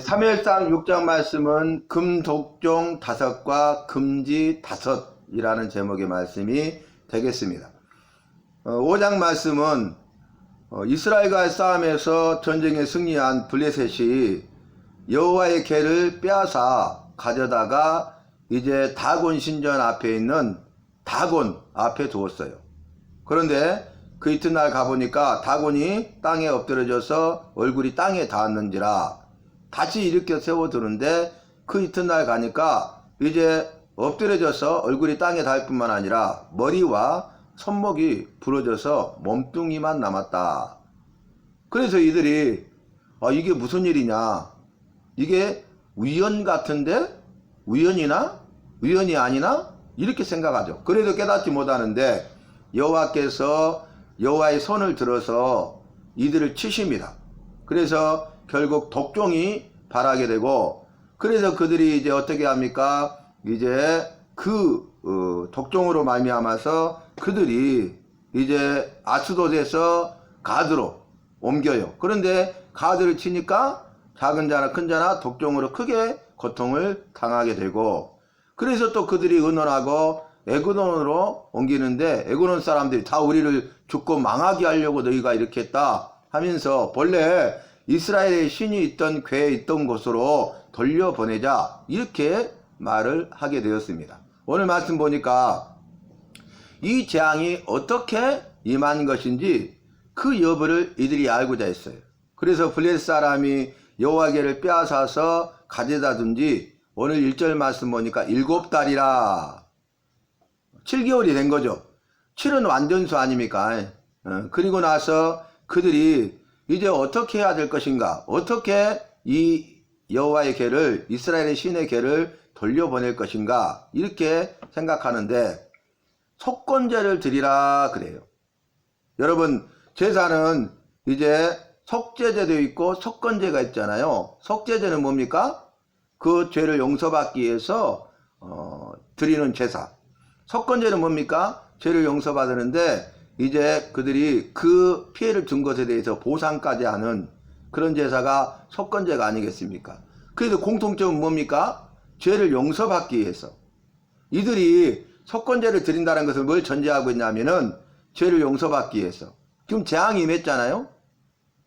3일상 6장 말씀은 금독종 다섯과 금지 다섯이라는 제목의 말씀이 되겠습니다. 5장 말씀은 어, 이스라엘과의 싸움에서 전쟁에 승리한 블레셋이 여호와의 개를 빼앗아 가져다가 이제 다곤 신전 앞에 있는 다곤 앞에 두었어요. 그런데 그 이튿날 가보니까 다곤이 땅에 엎드려져서 얼굴이 땅에 닿았는지라 다시 일으켜 세워두는데 그 이튿날 가니까 이제 엎드려져서 얼굴이 땅에 닿을 뿐만 아니라 머리와 손목이 부러져서 몸뚱이만 남았다. 그래서 이들이 아, 이게 무슨 일이냐? 이게 우연 같은데 우연이나 우연이 아니나 이렇게 생각하죠. 그래도 깨닫지 못하는데 여호와께서 여호와의 손을 들어서 이들을 치십니다. 그래서 결국 독종이 발하게 되고 그래서 그들이 이제 어떻게 합니까? 이제 그 어, 독종으로 말미암아서 그들이 이제 아스돗에서 가드로 옮겨요. 그런데 가드를 치니까 작은 자나 큰 자나 독종으로 크게 고통을 당하게 되고 그래서 또 그들이 의논하고 에그논으로 옮기는데 에그논 사람들이 다 우리를 죽고 망하게 하려고 너희가 이렇게 했다 하면서 본래 이스라엘의 신이 있던 궤에 있던 곳으로 돌려보내자 이렇게 말을 하게 되었습니다. 오늘 말씀 보니까 이 재앙이 어떻게 임한 것인지 그 여부를 이들이 알고자 했어요. 그래서 블레셋 사람이 여호와께를 빼앗아서 가져다 둔지 오늘 1절 말씀 보니까 일곱 달이라 7개월이 된 거죠. 7은 완전수 아닙니까? 어, 그리고 나서 그들이 이제 어떻게 해야 될 것인가? 어떻게 이 여호와의 개를 이스라엘의 신의 개를 돌려보낼 것인가? 이렇게 생각하는데 속건제를 드리라 그래요. 여러분 제사는 이제 속죄제도 있고 속건제가 있잖아요. 속죄제는 뭡니까? 그 죄를 용서받기 위해서 어, 드리는 제사. 속건제는 뭡니까? 죄를 용서받으는데 이제 그들이 그 피해를 준 것에 대해서 보상까지 하는 그런 제사가 속건제가 아니겠습니까? 그래서 공통점은 뭡니까? 죄를 용서받기 위해서 이들이 속건제를 드린다는 것을 뭘 전제하고 있냐면은 죄를 용서받기 위해서 지금 재앙이 임했잖아요.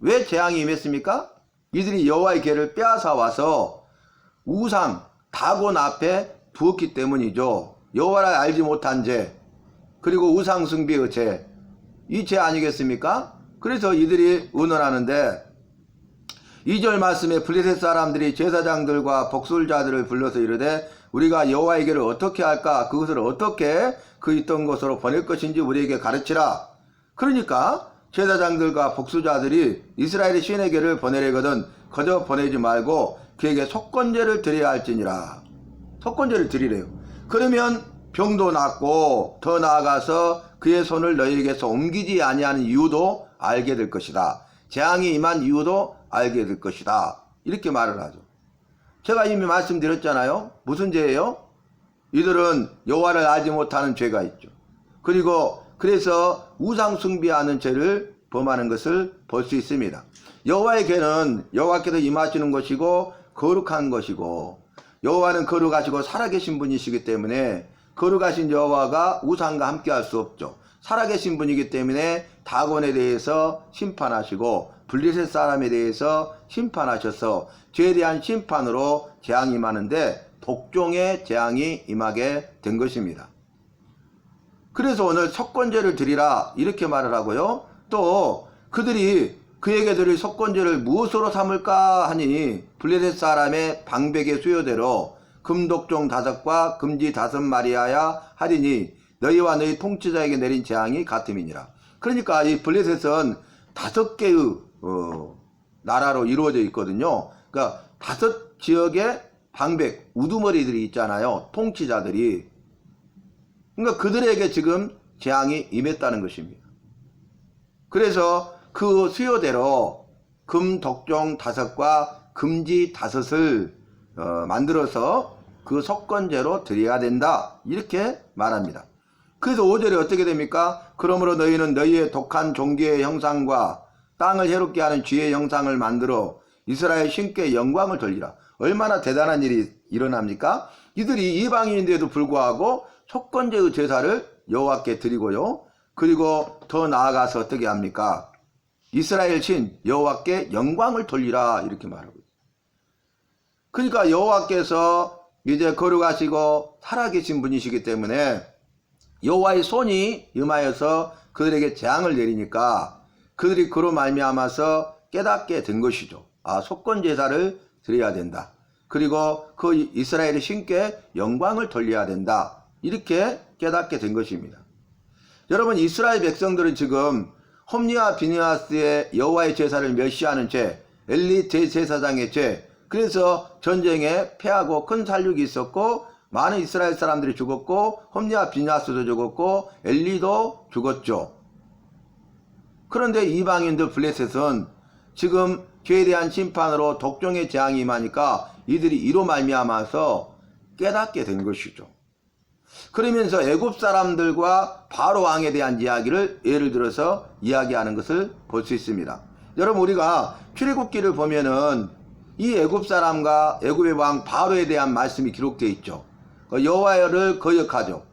왜 재앙이 임했습니까? 이들이 여호와의 개를 빼앗아 와서 우상 다곤 앞에 두었기 때문이죠. 여호와를 알지 못한 죄 그리고 우상 숭배의 죄 이 죄 아니겠습니까? 그래서 이들이 의논하는데 2절 말씀에 블레셋 사람들이 제사장들과 복술자들을 불러서 이르되 우리가 여호와에게를 어떻게 할까? 그것을 어떻게 그 있던 곳으로 보낼 것인지 우리에게 가르치라. 그러니까 제사장들과 복수자들이 이스라엘의 신에게를 보내려거든 거저 보내지 말고 그에게 속건제를 드려야 할지니라. 속건제를 드리래요. 그러면 병도 낫고 더 나아가서 그의 손을 너희에게서 옮기지 아니하는 이유도 알게 될 것이다 재앙이 임한 이유도 알게 될 것이다 이렇게 말을 하죠 제가 이미 말씀드렸잖아요. 무슨 죄예요? 이들은 여호와를 알지 못하는 죄가 있죠. 그리고 그래서 우상 숭배하는 죄를 범하는 것을 볼 수 있습니다. 여호와의 개는 여호와께서 임하시는 것이고 거룩한 것이고 여호와는 거룩하시고 살아계신 분이시기 때문에 거룩하신 여호와가 우상과 함께할 수 없죠. 살아계신 분이기 때문에 다곤에 대해서 심판하시고 블리셋 사람에 대해서 심판하셔서 죄에 대한 심판으로 재앙이 임하는데 독종의 재앙이 임하게 된 것입니다. 그래서 오늘 석권제를 드리라 이렇게 말을 하고요. 또 그들이 그에게 드릴 석권제를 무엇으로 삼을까 하니 블레셋 사람의 방백의 수요대로 금독종 다섯과 금지 다섯 마리아야 하리니 너희와 너희 통치자에게 내린 재앙이 같음이니라. 그러니까 이 블레셋은 다섯 개의 어, 나라로 이루어져 있거든요. 그러니까 다섯 지역의 방백 우두머리들이 있잖아요. 통치자들이. 그러니까 그들에게 지금 재앙이 임했다는 것입니다. 그래서 그 수요대로 금 독종 다섯과 금지 다섯을 어, 만들어서 그 석건제로 드려야 된다. 이렇게 말합니다. 그래서 5절에 어떻게 됩니까? 그러므로 너희는 너희의 독한 종교의 형상과 땅을 해롭게 하는 쥐의 형상을 만들어 이스라엘 신께 영광을 돌리라. 얼마나 대단한 일이 일어납니까? 이들이 이방인인데도 불구하고 속건제의 제사를 여호와께 드리고요. 그리고 더 나아가서 어떻게 합니까? 이스라엘 신 여호와께 영광을 돌리라 이렇게 말하고. 그러니까 여호와께서 이제 거룩하시고 살아계신 분이시기 때문에 여호와의 손이 임하여서 그들에게 재앙을 내리니까 그들이 그로 말미암아서 깨닫게 된 것이죠. 아 속건 제사를 드려야 된다. 그리고 그 이스라엘의 신께 영광을 돌려야 된다. 이렇게 깨닫게 된 것입니다. 여러분 이스라엘 백성들은 지금 홈리와 비니아스의 여호와의 제사를 멸시하는 죄, 엘리 대제사장의 죄, 그래서 전쟁에 패하고 큰 살육이 있었고 많은 이스라엘 사람들이 죽었고 홈리와 비니아스도 죽었고 엘리도 죽었죠. 그런데 이방인들 블레셋은 지금 죄에 대한 심판으로 독종의 재앙이 임하니까 이들이 이로 말미암아서 깨닫게 된 것이죠. 그러면서 애굽 사람들과 바로 왕에 대한 이야기를 예를 들어서 이야기하는 것을 볼 수 있습니다. 여러분 우리가 출애굽기를 보면은 이 애굽 사람과 애굽의 왕 바로에 대한 말씀이 기록되어 있죠. 그 여호와를 거역하죠.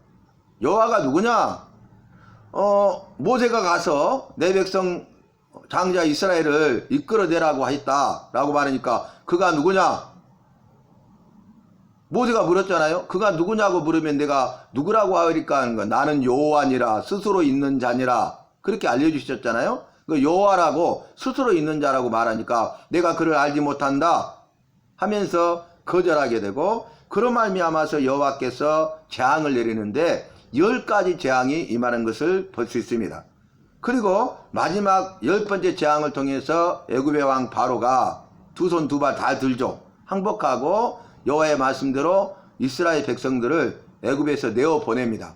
여호와가 누구냐? 어 모세가 가서 내 백성 장자 이스라엘을 이끌어내라고 했다라고 말하니까 그가 누구냐? 모세가 물었잖아요. 그가 누구냐고 물으면 내가 누구라고 하리까 하는 거 나는 여호와니라 스스로 있는 자니라 그렇게 알려주셨잖아요. 그 여호와라고 스스로 있는 자라고 말하니까 내가 그를 알지 못한다 하면서 거절하게 되고 그런 말미암아서 여호와께서 재앙을 내리는데 열 가지 재앙이 임하는 것을 볼 수 있습니다. 그리고 마지막 열 번째 재앙을 통해서 애굽의 왕 바로가 두 손 두 발 다 들죠. 항복하고 여호와의 말씀대로 이스라엘 백성들을 애굽에서 내어 보냅니다.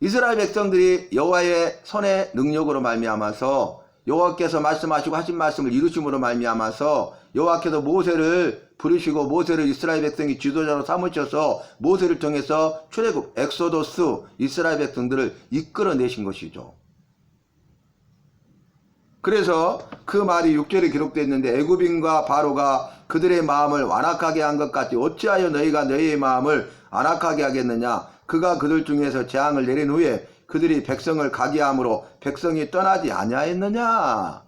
이스라엘 백성들이 여호와의 손의 능력으로 말미암아서 여호와께서 말씀하시고 하신 말씀을 이루심으로 말미암아서 여호와께서 모세를 부르시고 모세를 이스라엘 백성이 지도자로 삼으셔서 모세를 통해서 출애굽 엑소도스 이스라엘 백성들을 이끌어내신 것이죠. 그래서 그 말이 6절에 기록되어 있는데 애굽인과 바로가 그들의 마음을 완악하게 한 것 같이 어찌하여 너희가 너희의 마음을 안악하게 하겠느냐 그가 그들 중에서 재앙을 내린 후에 그들이 백성을 가게 함으로 백성이 떠나지 아니하였느냐?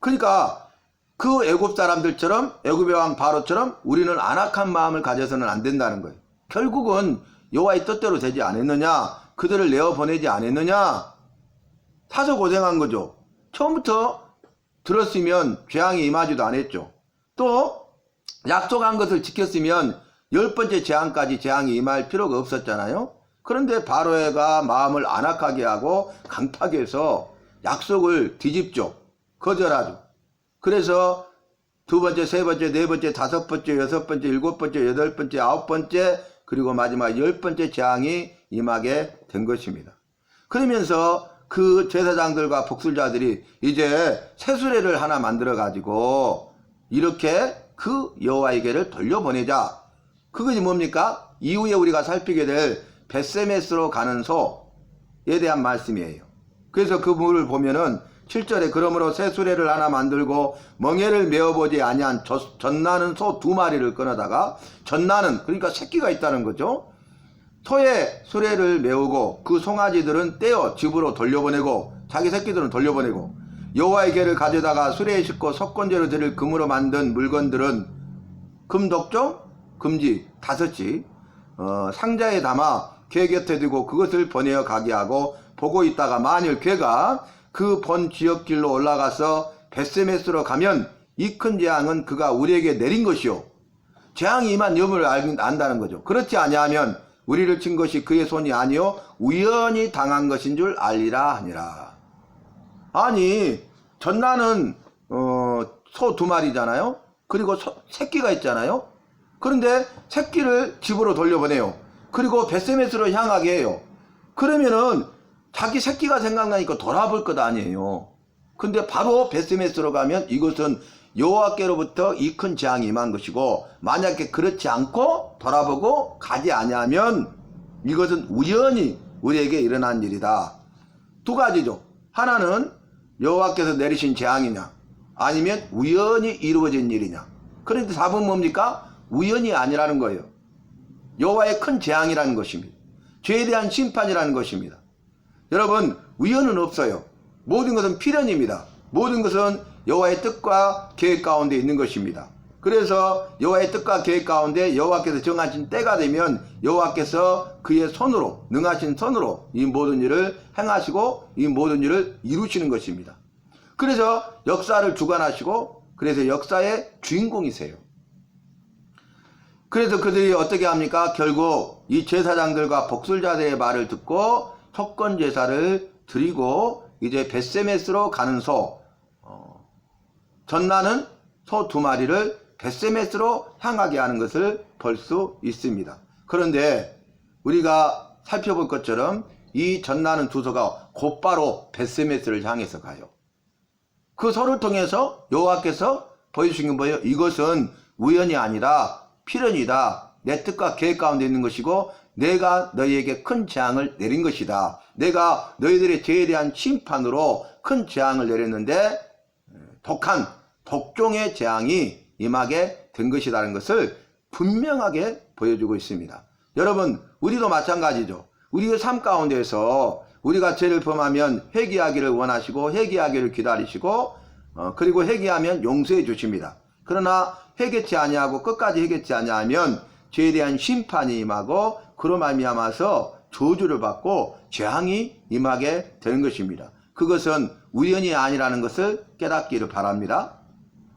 그러니까 그 애굽 사람들처럼 애굽의 왕 바로처럼 우리는 안악한 마음을 가져서는 안 된다는 거예요. 결국은 여호와의 뜻대로 되지 않았느냐? 그들을 내어 보내지 않았느냐? 사서 고생한 거죠. 처음부터 들었으면 재앙이 임하지도 않았죠. 또 약속한 것을 지켰으면 열 번째 재앙까지 재앙이 임할 필요가 없었잖아요. 그런데 바로에가 마음을 안악하게 하고 강팍 해서 약속을 뒤집죠. 거절하죠. 그래서 두 번째, 세 번째, 네 번째, 다섯 번째, 여섯 번째, 일곱 번째, 여덟 번째, 아홉 번째, 그리고 마지막 열 번째 재앙이 임하게 된 것입니다. 그러면서 그 제사장들과 복술자들이 이제 세수레를 하나 만들어 가지고 이렇게 그 여호와에게를 돌려보내자. 그것이 뭡니까? 이후에 우리가 살피게 될 베세메스로 가는 소에 대한 말씀이에요. 그래서 그 물을 보면은 7절에 그러므로 새 수레를 하나 만들고 멍에를 메어보지 아니한 젖- 젖나는 소 두 마리를 끊어다가 젖나는 그러니까 새끼가 있다는 거죠. 소의 수레를 메우고 그 송아지들은 떼어 집으로 돌려보내고 자기 새끼들은 돌려보내고 여호와의 개를 가져다가 수레에 싣고 석권제로 드릴 금으로 만든 물건들은 금독종 금지 다섯지 어, 상자에 담아 개 곁에 두고 그것을 보내어 가게 하고 보고 있다가 만일 개가 그 본 지역길로 올라가서 베세메스로 가면 이 큰 재앙은 그가 우리에게 내린 것이요 재앙이 임한 알- 안다는 거죠. 그렇지 아니하면 우리를 친 것이 그의 손이 아니요 우연히 당한 것인 줄 알리라 하니라. 아니 전나는 어, 소 두 마리잖아요. 그리고 소- 새끼가 있잖아요. 그런데 새끼를 집으로 돌려보내요. 그리고 베세메스로 향하게 해요. 그러면은 자기 새끼가 생각나니까 돌아볼 것 아니에요. 근데 바로 베스메스로 가면 이것은 여호와께로부터 이 큰 재앙이 임한 것이고 만약에 그렇지 않고 돌아보고 가지 아니하면 이것은 우연히 우리에게 일어난 일이다. 두 가지죠. 하나는 여호와께서 내리신 재앙이냐 아니면 우연히 이루어진 일이냐? 그런데 답은 뭡니까? 우연이 아니라는 거예요. 여호와의 큰 재앙이라는 것입니다. 죄에 대한 심판이라는 것입니다. 여러분 우연은 없어요. 모든 것은 필연입니다. 모든 것은 여호와의 뜻과 계획 가운데 있는 것입니다. 그래서 여호와의 뜻과 계획 가운데 여호와께서 정하신 때가 되면 여호와께서 그의 손으로 능하신 손으로 이 모든 일을 행하시고 이 모든 일을 이루시는 것입니다. 그래서 역사를 주관하시고 그래서 역사의 주인공이세요. 그래서 그들이 어떻게 합니까? 결국 이 제사장들과 복술자들의 말을 듣고 속건 제사를 드리고 이제 베세메스로 가는 소 어, 전나는 소 두 마리를 베세메스로 향하게 하는 것을 볼 수 있습니다. 그런데 우리가 살펴볼 것처럼 이 전나는 두 소가 곧바로 베세메스를 향해서 가요. 그 소를 통해서 여호와께서 보여주신 게 뭐예요? 이것은 우연이 아니라 필연이다. 내 뜻과 계획 가운데 있는 것이고 내가 너희에게 큰 재앙을 내린 것이다. 내가 너희들의 죄에 대한 심판으로 큰 재앙을 내렸는데 독한 독종의 재앙이 임하게 된 것이라는 것을 분명하게 보여주고 있습니다. 여러분, 우리도 마찬가지죠. 우리의 삶 가운데서 우리가 죄를 범하면 회개하기를 원하시고 회개하기를 기다리시고 어, 그리고 회개하면 용서해 주십니다. 그러나 회개치 아니하고 끝까지 회개치 아니하면 죄에 대한 심판이 임하고 그로 말미암아서 저주를 받고 재앙이 임하게 되는 것입니다. 그것은 우연이 아니라는 것을 깨닫기를 바랍니다.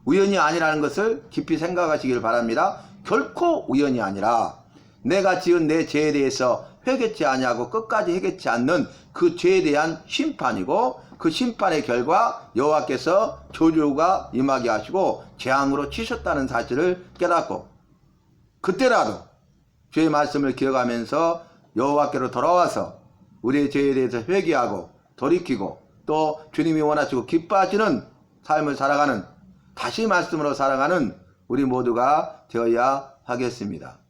우연이 아니라는 것을 깊이 생각하시기를 바랍니다. 결코 우연이 아니라 내가 지은 내 죄에 대해서 회개치 아니하고 끝까지 회개치 않는 그 죄에 대한 심판이고 그 심판의 결과 여호와께서 저주가 임하게 하시고 재앙으로 치셨다는 사실을 깨닫고 그때라도 주의 말씀을 기억하면서 여호와께로 돌아와서 우리의 죄에 대해서 회개하고 돌이키고 또 주님이 원하시고 기뻐하시는 삶을 살아가는 다시 말씀으로 살아가는 우리 모두가 되어야 하겠습니다.